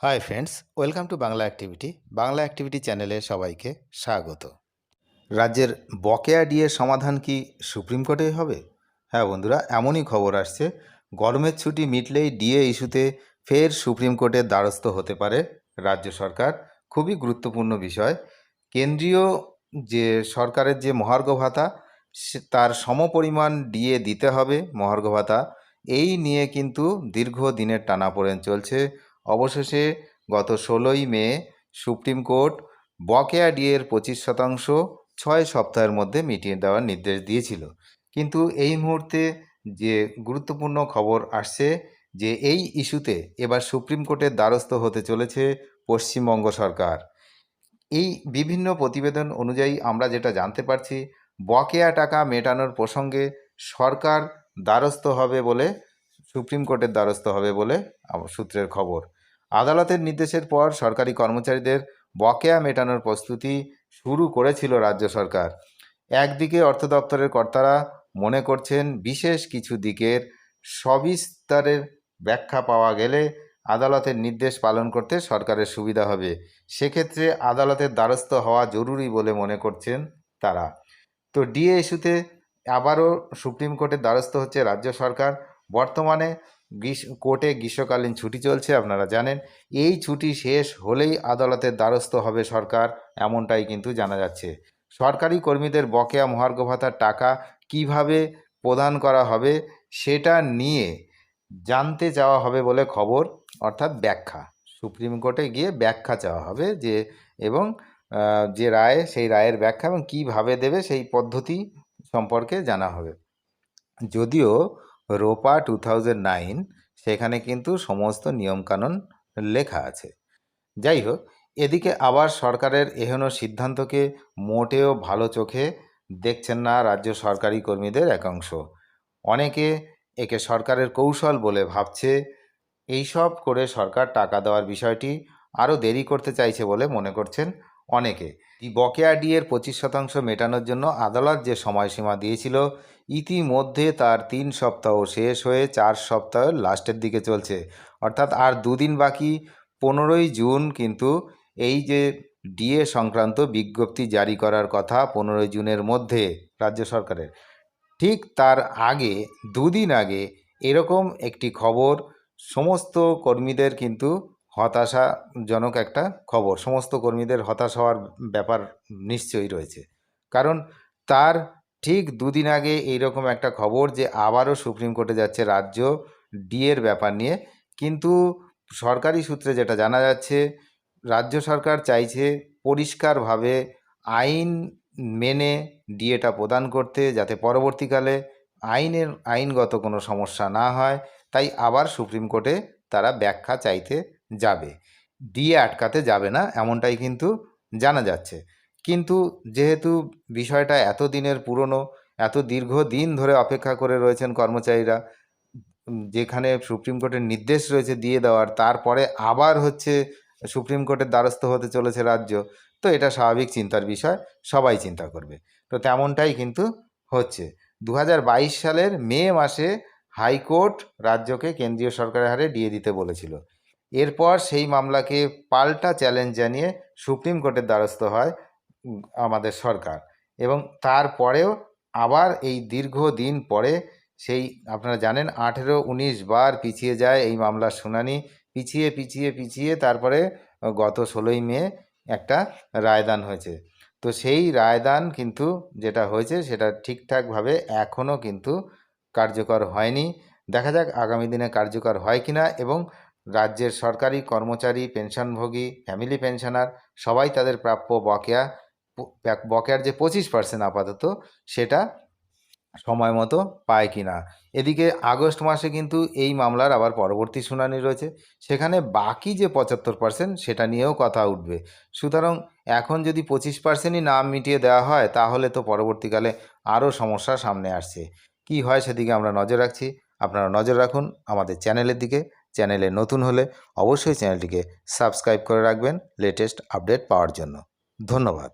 Hi friends welcome to Bangla activity Bangla activity চ্যানেলে সবাইকে স্বাগত। রাজ্যের বকেয়া ডিএ সমাধান কি সুপ্রিম কোর্টেই হবে? হ্যাঁ বন্ধুরা, এমনই খবর আসছে। গরমের ছুটি মিটলেই ডিএ ইস্যুতে ফের সুপ্রিম কোর্টের দ্বারস্থ হতে পারে রাজ্য সরকার। খুবই গুরুত্বপূর্ণ বিষয়। কেন্দ্রীয় যে সরকারের যে মহার্ঘ ভাতা তার সমপরিমাণ ডিএ দিতে হবে মহার্ঘ ভাতা। এই নিয়ে কিন্তু দীর্ঘ দিনের টানাপোড়েন চলছে। অবশেষে গত ষোলোই মে সুপ্রিম কোর্ট বকেয়া ডিএর পঁচিশ শতাংশ ছয় সপ্তাহের মধ্যে মিটিয়ে দেওয়ার নির্দেশ দিয়েছিল। কিন্তু এই মুহূর্তে যে গুরুত্বপূর্ণ খবর আসছে যে এই ইস্যুতে এবার সুপ্রিম কোর্টের দ্বারস্থ হতে চলেছে পশ্চিমবঙ্গ সরকার। এই বিভিন্ন প্রতিবেদন অনুযায়ী আমরা যেটা জানতে পারছি, বকেয়া টাকা মেটানোর প্রসঙ্গে সরকার দ্বারস্থ হবে বলে, সুপ্রিম কোর্টের দ্বারস্থ হবে বলে সূত্রের খবর। আদালতের নির্দেশের পর সরকারি কর্মচারীদের বকেয়া মেটানোর প্রস্তুতি শুরু করেছিল রাজ্য সরকার। একদিকে অর্থ দপ্তরের কর্তারা মনে করছেন বিশেষ কিছু দিকের সবিস্তারের ব্যাখ্যা পাওয়া গেলে আদালতের নির্দেশ পালন করতে সরকারের সুবিধা হবে। সেক্ষেত্রে আদালতের দ্বারস্থ হওয়া জরুরি বলে মনে করছেন তারা। তো ডিএ ইস্যুতে আবারও সুপ্রিম কোর্টের দ্বারস্থ হচ্ছে রাজ্য সরকার। বর্তমানে গ্রীষ্ম কোর্টে গ্রীষ্মকালীন ছুটি চলছে, আপনারা জানেন। এই ছুটি শেষ হলেই আদালতের দ্বারস্থ হবে সরকার, এমনটাই কিন্তু জানা যাচ্ছে। সরকারি কর্মীদের বকেয়া মহার্ঘ ভাতার টাকা কীভাবে প্রদান করা হবে, সেটা নিয়ে জানতে চাওয়া হবে বলে খবর, অর্থাৎ ব্যাখ্যা। সুপ্রিম কোর্টে গিয়ে ব্যাখ্যা চাওয়া হবে যে, এবং যে রায়, সেই রায়ের ব্যাখ্যা এবং কীভাবে দেবে সেই পদ্ধতি সম্পর্কে জানা হবে। যদিও রোপা টু নাইন, সেখানে কিন্তু সমস্ত নিয়মকানুন লেখা আছে। যাই হোক, এদিকে আবার সরকারের এহেন সিদ্ধান্তকে মোটেও ভালো চোখে দেখছেন না রাজ্য সরকারি কর্মীদের একাংশ। অনেকে একে সরকারের কৌশল বলে ভাবছে, এইসব করে সরকার টাকা দেওয়ার বিষয়টি আরও দেরি করতে চাইছে বলে মনে করছেন অনেকে। বকেয়া ডিএর পঁচিশ শতাংশ মেটানোর জন্য আদালত যে সময়সীমা দিয়েছিল, ইতিমধ্যে তার তিন সপ্তাহ শেষ হয়ে চার সপ্তাহের লাস্টের দিকে চলছে। অর্থাৎ আর দুদিন বাকি, পনেরোই জুন কিন্তু এই যে ডিএ সংক্রান্ত বিজ্ঞপ্তি জারি করার কথা পনেরোই জুনের মধ্যে রাজ্য সরকারের। ঠিক তার আগে, দুদিন আগে এরকম একটি খবর সমস্ত কর্মীদের কিন্তু হতাশাজনক একটা খবর। সমস্ত কর্মীদের হতাশ হওয়ার ব্যাপার নিশ্চয়ই রয়েছে। কারণ তার ঠিক দুদিন আগে এইরকম একটা খবর যে আবারও সুপ্রিম কোর্টে যাচ্ছে রাজ্য ডিএর ব্যাপার নিয়ে। কিন্তু সরকারি সূত্রে যেটা জানা যাচ্ছে, রাজ্য সরকার চাইছে পরিষ্কারভাবে আইন মেনে ডিএটা প্রদান করতে যাতে পরবর্তীকালে আইনের, আইনগত কোনো সমস্যা না হয়। তাই আবার সুপ্রিম কোর্টে তারা ব্যাখ্যা চাইতে যাবে। ডিএ আটকাতে যাবে না, এমনটাই কিন্তু জানা যাচ্ছে। কিন্তু যেহেতু বিষয়টা এত দিনের পুরনো, এত দীর্ঘ দিন ধরে অপেক্ষা করে রয়েছেন কর্মচারীরা, যেখানে সুপ্রিম কোর্টের নির্দেশ রয়েছে দিয়ে দেওয়ার, তারপরে আবার হচ্ছে সুপ্রিম কোর্টের দ্বারস্থ হতে চলেছে রাজ্য, তো এটা স্বাভাবিক চিন্তার বিষয়, সবাই চিন্তা করবে। তো তেমনটাই কিন্তু হচ্ছে। দু হাজার বাইশ সালের মে মাসে হাইকোর্ট রাজ্যকে কেন্দ্রীয় সরকারের হারে দিয়ে দিতে বলেছিল। এরপর সেই মামলাকে পাল্টা চ্যালেঞ্জ জানিয়ে সুপ্রিম কোর্টের দ্বারস্থ হয় আমাদের সরকার এবং তারপরেও আবার এই দীর্ঘ দিন পরে সেই আপনারা জানেন আঠেরো উনিশ বার পিছিয়ে যায় এই মামলার শুনানি। পিছিয়ে পিছিয়ে পিছিয়ে তারপরে গত ষোলোই মে একটা রায়দান হয়েছে। তো সেই রায়দান কিন্তু যেটা হয়েছে সেটা ঠিকঠাকভাবে এখনও কিন্তু কার্যকর হয়নি। দেখা যাক আগামী দিনে কার্যকর হয় কি না এবং রাজ্যের সরকারি কর্মচারী, পেনশনভোগী ফ্যামিলি পেনশনার সবাই তাদের প্রাপ্য বকেয়া বকেয়ার যে পঁচিশ পার্সেন্ট আপাতত সেটা সময় মতো পায় কি না এদিকে আগস্ট মাসে কিন্তু এই মামলার আবার পরবর্তী শুনানি রয়েছে। সেখানে বাকি যে পঁচাত্তর পার্সেন্ট সেটা নিয়েও কথা উঠবে। সুতরাং এখন যদি পঁচিশ পার্সেন্টই নাম মিটিয়ে দেওয়া হয়, তাহলে তো পরবর্তীকালে আরও সমস্যা সামনে আসছে। কি হয় সেদিকে আমরা নজর রাখছি। আপনারা নজর রাখুন আমাদের চ্যানেলের দিকে। চ্যানেলে নতুন হলে অবশ্যই চ্যানেলটিকে সাবস্ক্রাইব করে রাখবেন লেটেস্ট আপডেট পাওয়ার জন্য। ধন্যবাদ।